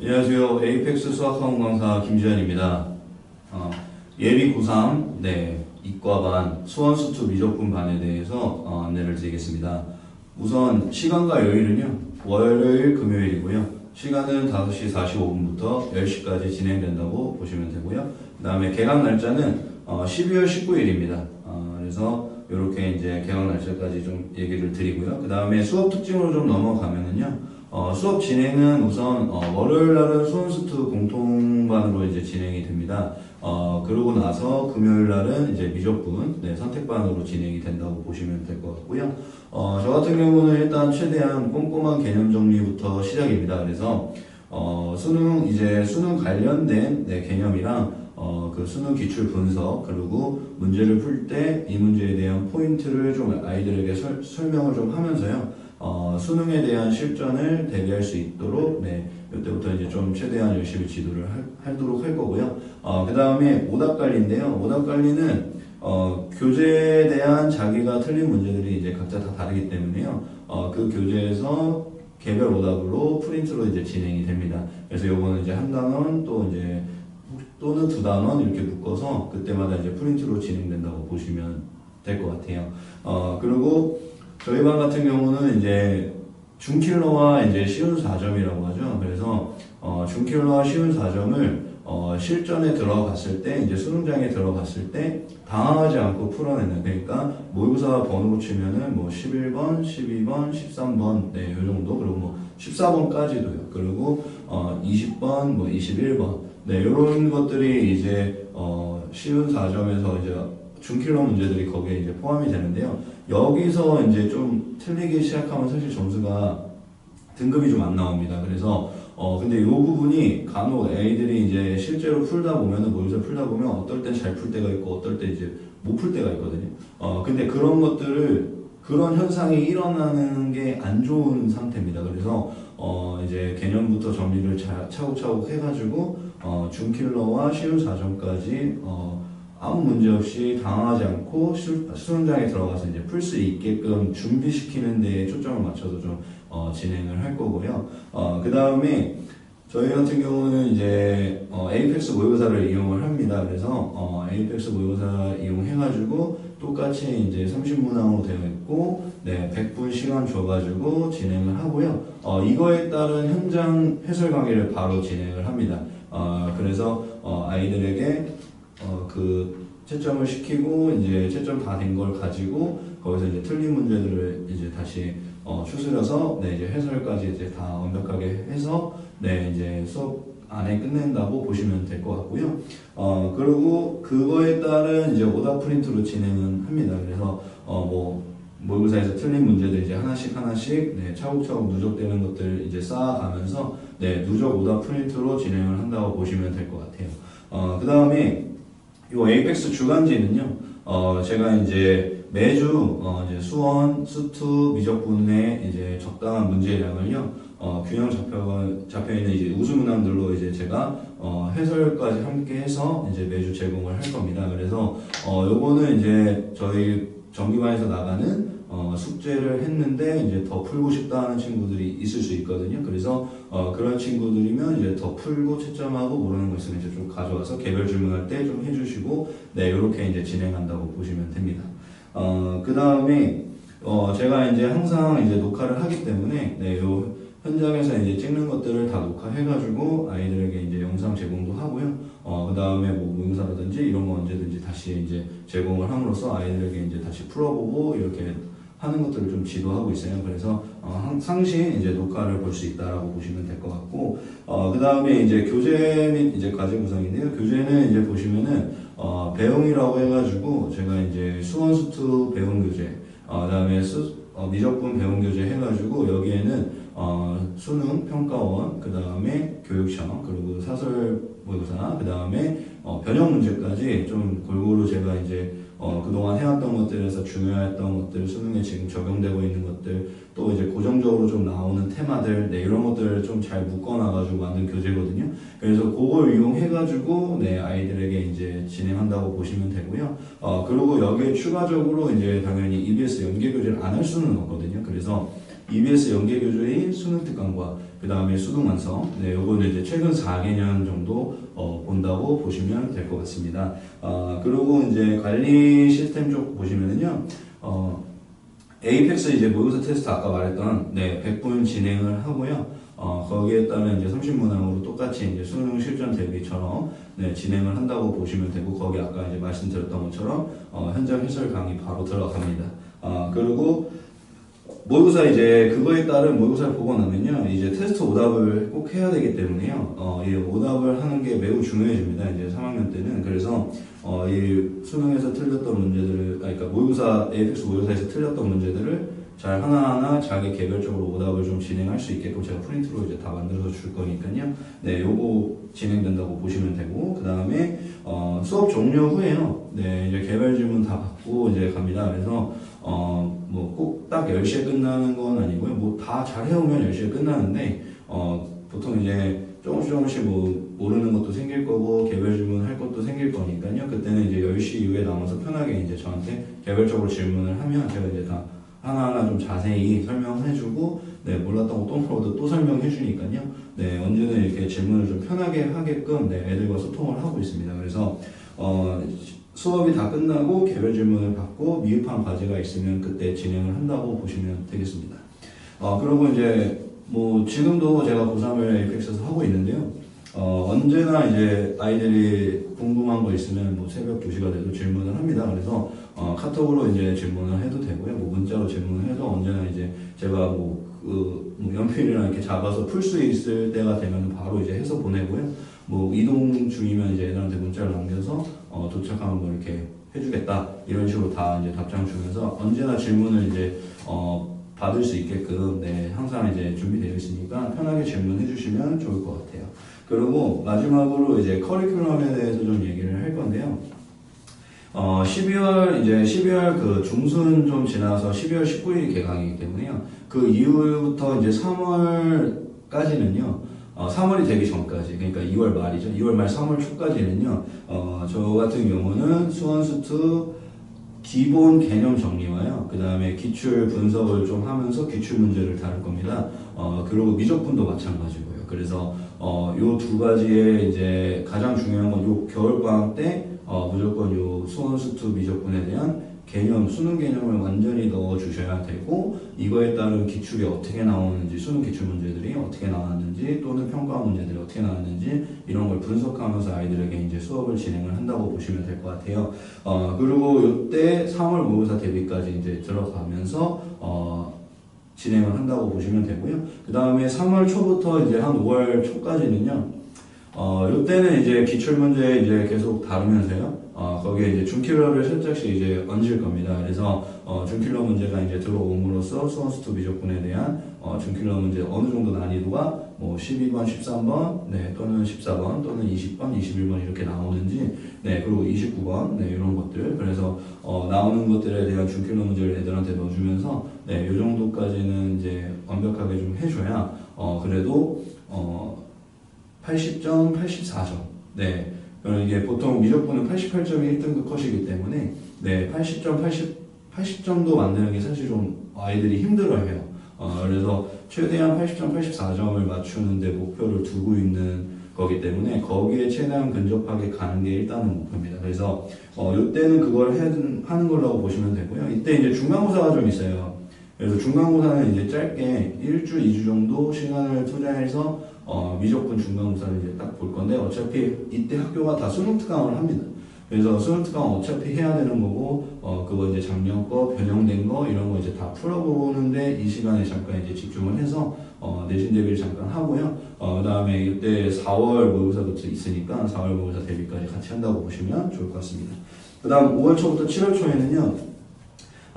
안녕하세요. 에이펙스 수학학원 강사 김지현입니다. 어, 예비 고3 네, 이과반 수원수투 미적분 반에 대해서 어, 안내를 드리겠습니다. 우선 시간과 요일은요. 월요일, 금요일이고요. 시간은 5시 45분부터 10시까지 진행된다고 보시면 되고요. 그 다음에 개강 날짜는 어, 12월 19일입니다. 그래서 이렇게 이제 개강 날짜까지 좀 얘기를 드리고요. 그 다음에 수업 특징으로 좀 넘어가면은요. 어, 수업 진행은 우선 어, 월요일 날은 수원수트 공통반으로 이제 진행이 됩니다. 어, 그러고 나서 금요일 날은 이제 미적분 네, 선택반으로 진행이 된다고 보시면 될 것 같고요. 어, 저 같은 경우는 일단 최대한 꼼꼼한 개념 정리부터 시작입니다. 그래서 어, 수능 이제 수능 관련된 네, 개념이랑 어, 그 수능 기출 분석 그리고 문제를 풀 때 이 문제에 대한 포인트를 좀 아이들에게 설, 설명을 좀 하면서요. 어, 수능에 대한 실전을 대비할 수 있도록 네, 이때부터 이제 좀 최대한 열심히 지도를 할, 하도록 할 거고요. 어, 그 다음에 오답 관리인데요. 오답 관리는 어, 교재에 대한 자기가 틀린 문제들이 이제 각자 다 다르기 때문에요. 어, 그 교재에서 개별 오답으로 프린트로 이제 진행이 됩니다. 그래서 요거는 이제 한 단원 또 이제 또는 두 단원 이렇게 묶어서 그때마다 이제 프린트로 진행된다고 보시면 될 것 같아요. 어, 그리고 저희 반 같은 경우는 이제 중킬러와 이제 쉬운 4점이라고 하죠. 그래서 어, 중킬러와 쉬운 4점을 어, 실전에 들어갔을 때 이제 수능장에 들어갔을 때 당황하지 않고 풀어내는 그러니까 모의고사 번호로 치면은 뭐 11번, 12번, 13번 네, 요 정도 그리고 뭐 14번까지도요. 그리고 어, 20번, 뭐 21번 네, 이런 것들이 이제 어, 쉬운 4점에서 이제 중킬러 문제들이 거기에 이제 포함이 되는데요. 여기서 이제 좀 틀리기 시작하면 사실 점수가 등급이 좀 안 나옵니다. 그래서 어 근데 이 부분이 간혹 애들이 이제 실제로 풀다 보면은 모의고사 풀다 보면 어떨 땐 잘 풀 때가 있고 어떨 때 이제 못 풀 때가 있거든요. 어 근데 그런 것들을 그런 현상이 일어나는 게 안 좋은 상태입니다. 그래서 어 이제 개념부터 정리를 자, 차곡차곡 해가지고 어 중킬러와 쉬운 4점까지 어 아무 문제 없이 당황하지 않고 수- 수능장에 들어가서 이제 풀 수 있게끔 준비시키는 데에 초점을 맞춰서 좀 어, 진행을 할 거고요. 어, 그 다음에 저희 같은 경우는 이제 어, 에이펙스 모의고사를 이용을 합니다. 그래서 어, 에이펙스 모의고사 이용해가지고 똑같이 이제 30문항으로 되어 있고 네, 100분 시간 줘가지고 진행을 하고요. 어, 이거에 따른 현장 해설 강의를 바로 진행을 합니다. 어, 그래서 어, 아이들에게 어, 그 채점을 시키고 이제 채점 다 된 걸 가지고 거기서 이제 틀린 문제들을 이제 다시 어, 추스려서 네 이제 해설까지 이제 다 완벽하게 해서 네 이제 수업 안에 끝낸다고 보시면 될 것 같고요. 어 그리고 그거에 따른 이제 오답 프린트로 진행은 합니다. 그래서 어 뭐 모의고사에서 틀린 문제들 이제 하나씩 하나씩 네 차곡차곡 누적되는 것들 이제 쌓아가면서 네 누적 오답 프린트로 진행을 한다고 보시면 될 것 같아요. 어 그 다음에 요 에이펙스 주간지는요. 어 제가 이제 매주 어 이제 수원, 수투, 미적분의 이제 적당한 문제량을요. 어 균형 잡혀 잡혀 있는 이제 우수 문항들로 이제 제가 어 해설까지 함께 해서 이제 매주 제공을 할 겁니다. 그래서 어 요거는 이제 저희 정기반에서 나가는 어 숙제를 했는데 이제 더 풀고 싶다 하는 친구들이 있을 수 있거든요. 그래서 어, 그런 친구들이면 이제 더 풀고 채점하고 모르는 거 있으면 이제 좀 가져와서 개별 질문할 때 좀 해주시고 네 이렇게 이제 진행한다고 보시면 됩니다. 어, 그 다음에 어, 제가 이제 항상 이제 녹화를 하기 때문에 네, 요 현장에서 이제 찍는 것들을 다 녹화해가지고 아이들에게 이제 영상 제공도 하고요. 어, 그 다음에 뭐 모의고사라든지 이런 거 언제든지 다시 이제 제공을 함으로써 아이들에게 이제 다시 풀어보고 이렇게 하는 것들을 좀 지도하고 있어요. 그래서 어, 항- 상시 이제 녹화를 볼 수 있다라고 보시면 될 것 같고, 어, 그 다음에 이제 교재 및 이제 과제 구성인데요. 교재는 이제 보시면은 어, 배웅이라고 해가지고 제가 이제 수원수투 배운 교재, 어, 그다음에 수, 어, 미적분 배운 교재 해가지고 여기에는 어, 수능 평가원, 그 다음에 교육청, 그리고 사설 모의고사, 그 다음에 어, 변형 문제까지 좀 골고루 제가 이제 어, 그동안 해왔던 것들에서 중요했던 것들, 수능에 지금 적용되고 있는 것들, 또 이제 고정적으로 좀 나오는 테마들, 네, 이런 것들을 좀 잘 묶어놔가지고 만든 교재거든요. 그래서 그걸 이용해가지고, 네, 아이들에게 이제 진행한다고 보시면 되고요. 어, 그리고 여기에 추가적으로 이제 당연히 EBS 연계 교재를 안 할 수는 없거든요. 그래서 EBS 연계 교조의 수능 특강과 그 다음에 수능 완성. 네, 요거는 이제 최근 4개년 정도 어, 본다고 보시면 될 것 같습니다. 아, 그리고 이제 관리 시스템 쪽 보시면은요, 어, 에이펙스 이제 모의고사 테스트 아까 말했던 네, 100분 진행을 하고요. 어, 거기에 따른 이제 30문항으로 똑같이 이제 수능 실전 대비처럼 네, 진행을 한다고 보시면 되고 거기 아까 이제 말씀드렸던 것처럼 어, 현장 해설 강의 바로 들어갑니다. 아, 그리고 모의고사 이제 그거에 따른 모의고사를 보고 나면요 이제 테스트 오답을 꼭 해야 되기 때문에요. 어, 이 오답을 하는 게 매우 중요해집니다 이제 3학년 때는. 그래서 어, 이 수능에서 틀렸던 문제들을 아 그러니까 모의고사 에이펙스 모의고사에서 틀렸던 문제들을 잘 하나하나 자기 개별적으로 오답을 좀 진행할 수 있게끔 제가 프린트로 이제 다 만들어서 줄 거니까요 네 요거 진행된다고 보시면 되고 그 다음에 어, 수업 종료 후에요 네 이제 개별 질문 다 받고 이제 갑니다 그래서 어, 뭐 꼭 딱 10시에 끝나는 건 아니고요. 뭐 다 잘 해오면 10시에 끝나는데, 어, 보통 이제 조금씩 조금씩 뭐 모르는 것도 생길 거고, 개별 질문 할 것도 생길 거니까요. 그때는 이제 10시 이후에 남아서 편하게 이제 저한테 개별적으로 질문을 하면 제가 이제 다 하나하나 좀 자세히 설명해주고, 네, 몰랐던 거또 물어도 또 설명해주니까요. 네, 언제든 이렇게 질문을 좀 편하게 하게끔 네, 애들과 소통을 하고 있습니다. 그래서, 어, 수업이 다 끝나고 개별 질문을 받고 미흡한 과제가 있으면 그때 진행을 한다고 보시면 되겠습니다. 어, 그리고 이제 뭐 지금도 제가 고3을 에이펙스에서 하고 있는데요. 어, 언제나 이제 아이들이 궁금한 거 있으면 뭐 새벽 2시가 돼도 질문을 합니다. 그래서 어, 카톡으로 이제 질문을 해도 되고요. 뭐 문자로 질문을 해도 언제나 이제 제가 뭐, 그, 뭐 연필이랑 이렇게 잡아서 풀 수 있을 때가 되면 바로 이제 해서 보내고요. 뭐 이동 중이면 이제 애들한테 문자를 남겨서 어, 도착하면 뭐 이렇게 해주겠다 이런 식으로 다 이제 답장 주면서 언제나 질문을 이제 어, 받을 수 있게끔 네, 항상 이제 준비되어 있으니까 편하게 질문해 주시면 좋을 것 같아요. 그리고 마지막으로 이제 커리큘럼에 대해서 좀 얘기를 할 건데요. 어, 12월, 이제 12월 그 중순 좀 지나서 12월 19일이 개강이기 때문에요. 그 이후부터 이제 3월까지는요, 어, 3월이 되기 전까지, 그러니까 2월 말이죠. 2월 말 3월 초까지는요, 어, 저 같은 경우는 수원수투 기본 개념 정리와요. 그 다음에 기출 분석을 좀 하면서 기출 문제를 다룰 겁니다. 어, 그리고 미적분도 마찬가지고요. 그래서 어, 요 두 가지의 이제 가장 중요한 건 요 겨울방학 때 어, 무조건 요 수원수투 미적분에 대한 개념, 수능 개념을 완전히 넣어 주셔야 되고 이거에 따른 기출이 어떻게 나오는지 수능 기출 문제들이 어떻게 나왔는지 또는 평가 문제들이 어떻게 나왔는지 이런 걸 분석하면서 아이들에게 이제 수업을 진행을 한다고 보시면 될 것 같아요. 어, 그리고 이때 3월 모의고사 대비까지 이제 들어가면서 어, 진행을 한다고 보시면 되고요. 그 다음에 3월 초부터 이제 한 5월 초까지는요. 어, 이때는 이제 기출문제 이제 계속 다루면서요. 어, 거기에 이제 준킬러를 살짝씩 이제 얹을 겁니다. 그래서 어, 준킬러 문제가 이제 들어옴으로써 수원수투 미적분에 대한 어, 준킬러 문제 어느 정도 난이도가 뭐 12번, 13번, 네, 또는 14번, 또는 20번, 21번 이렇게 나오는지, 네, 그리고 29번, 네, 이런 것들. 그래서 어, 나오는 것들에 대한 준킬러 문제를 애들한테 넣어주면서, 네, 이 정도까지는 이제 완벽하게 좀 해줘야, 어, 그래도 어, 80점, 84점. 네. 이게 보통 미적분은 88점이 1등급 컷이기 때문에 네, 80점, 80, 80점도 만드는 게 사실 좀 아이들이 힘들어해요. 어, 그래서 최대한 80점, 84점을 맞추는데 목표를 두고 있는 거기 때문에 거기에 최대한 근접하게 가는 게 일단은 목표입니다. 그래서 어, 이때는 그걸 해, 하는 걸라고 보시면 되고요. 이때 이제 중간고사가 좀 있어요. 그래서 중간고사는 이제 짧게 1주, 2주 정도 시간을 투자해서 어, 미적분 중간고사를 이제 딱 볼 건데 어차피 이때 학교가 다 수능 특강을 합니다. 그래서 수능 특강 어차피 해야 되는 거고 어, 그거 이제 작년 거 변형된 거 이런 거 이제 다 풀어보는데 이 시간에 잠깐 이제 집중을 해서 어, 내신 대비를 잠깐 하고요. 어, 그 다음에 이때 4월 모의고사도 있으니까 4월 모의고사 대비까지 같이 한다고 보시면 좋을 것 같습니다. 그 다음 5월 초부터 7월 초에는요.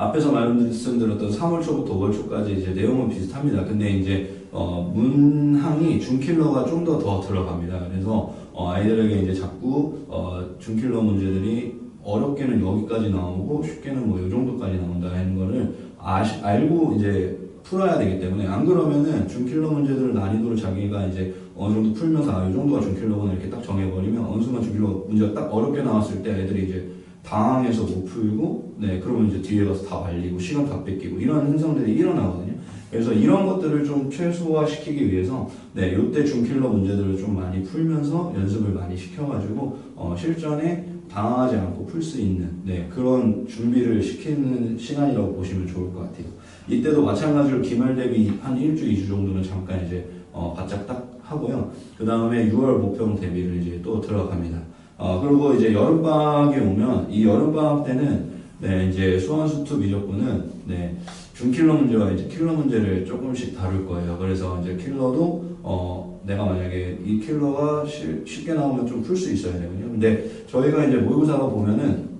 앞에서 말씀드렸던 3월 초부터 5월 초까지 이제 내용은 비슷합니다. 근데 이제 어, 문항이 준킬러가 좀 더 더 들어갑니다. 그래서 어, 아이들에게 이제 자꾸 어, 준킬러 문제들이 어렵게는 여기까지 나오고 쉽게는 뭐 이 정도까지 나온다 하는 거를 아시, 알고 이제 풀어야 되기 때문에 안 그러면은 준킬러 문제들을 난이도를 자기가 이제 어느 정도 풀면서 아, 이 정도가 준킬러구나 이렇게 딱 정해버리면 어느 순간 준킬러 문제가 딱 어렵게 나왔을 때 애들이 이제 당황해서 못 풀고 네 그러면 이제 뒤에 가서 다 말리고 시간 다 뺏기고 이런 현상들이 일어나거든요. 그래서 이런 것들을 좀 최소화시키기 위해서 네, 요때 중킬러 문제들을 좀 많이 풀면서 연습을 많이 시켜가지고 어, 실전에 당하지 않고 풀 수 있는 네, 그런 준비를 시키는 시간이라고 보시면 좋을 것 같아요. 이때도 마찬가지로 기말 대비 한 일주, 이주 정도는 잠깐 이제 어, 바짝 딱 하고요. 그 다음에 6월 목평 대비를 이제 또 들어갑니다. 어, 그리고 이제 여름방학에 오면 이 여름방학 때는 네, 이제 수원수투 미적분은 네, 중킬러 문제와 이제 킬러 문제를 조금씩 다룰 거예요. 그래서 이제 킬러도 어, 내가 만약에 이 킬러가 쉽- 쉽게 나오면 좀 풀 수 있어야 되거든요. 근데 저희가 이제 모의고사가 보면은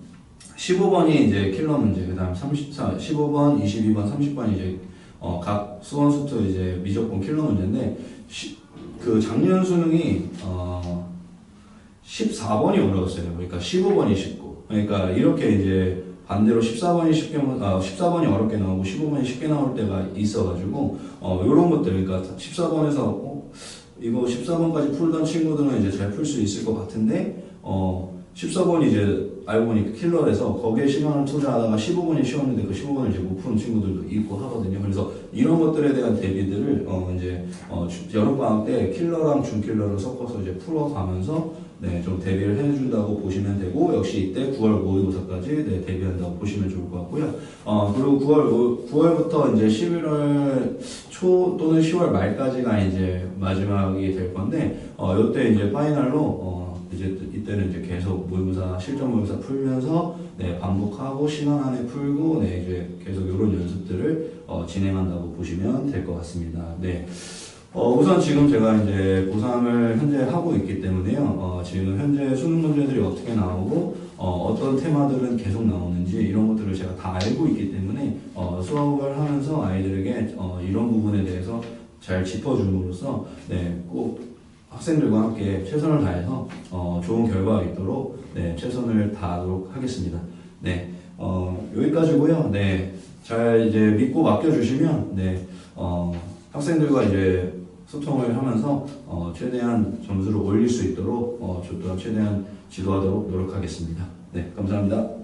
15번이 이제 킬러 문제, 그 다음 34, 15번, 22번, 30번이 이제 어, 각 수원수투 이제 미적분 킬러 문제인데 시- 그 작년 수능이 어, 14번이 어려웠어요. 그러니까 15번이 쉽고. 그러니까 이렇게 이제 반대로 14번이 쉽게 아, 14번이 어렵게 나오고 15번이 쉽게 나올 때가 있어가지고 어, 이런 것들 그러니까 14번에서 어, 이거 14번까지 풀던 친구들은 이제 잘 풀 수 있을 것 같은데 어 14번이 이제 알고 보니까 킬러에서 거기에 시간을 투자하다가 15번이 쉬웠는데 그 15번을 이제 못 푸는 친구들도 있고 하거든요. 그래서 이런 것들에 대한 대비들을 어 이제 어 여름 방학 때 킬러랑 중킬러를 섞어서 이제 풀어가면서 네, 좀 대비를 해준다고 보시면 되고 역시 이때 9월 모의고사까지 네, 대비한다고 보시면 좋을 것 같고요. 어 그리고 9월 9월부터 이제 11월 초 또는 10월 말까지가 이제 마지막이 될 건데 어 이때 이제 파이널로 어 이제 이때는 이제 계속 모의고사 실전 모의고사 풀면서 네 반복하고 시간 안에 풀고 네 이제 계속 이런 연습들을 어 진행한다고 보시면 될 것 같습니다. 네. 어, 우선 지금 제가 이제 고3을 현재 하고 있기 때문에요. 어, 지금 현재 수능 문제들이 어떻게 나오고, 어, 떤 테마들은 계속 나오는지 이런 것들을 제가 다 알고 있기 때문에, 어, 수업을 하면서 아이들에게, 어, 이런 부분에 대해서 잘 짚어줌으로써, 네, 꼭 학생들과 함께 최선을 다해서, 어, 좋은 결과가 있도록, 네, 최선을 다하도록 하겠습니다. 네, 어, 여기까지고요 네, 잘 이제 믿고 맡겨주시면, 네, 어, 학생들과 이제 소통을 하면서 어, 최대한 점수를 올릴 수 있도록 어, 저 또한 최대한 지도하도록 노력하겠습니다. 네, 감사합니다.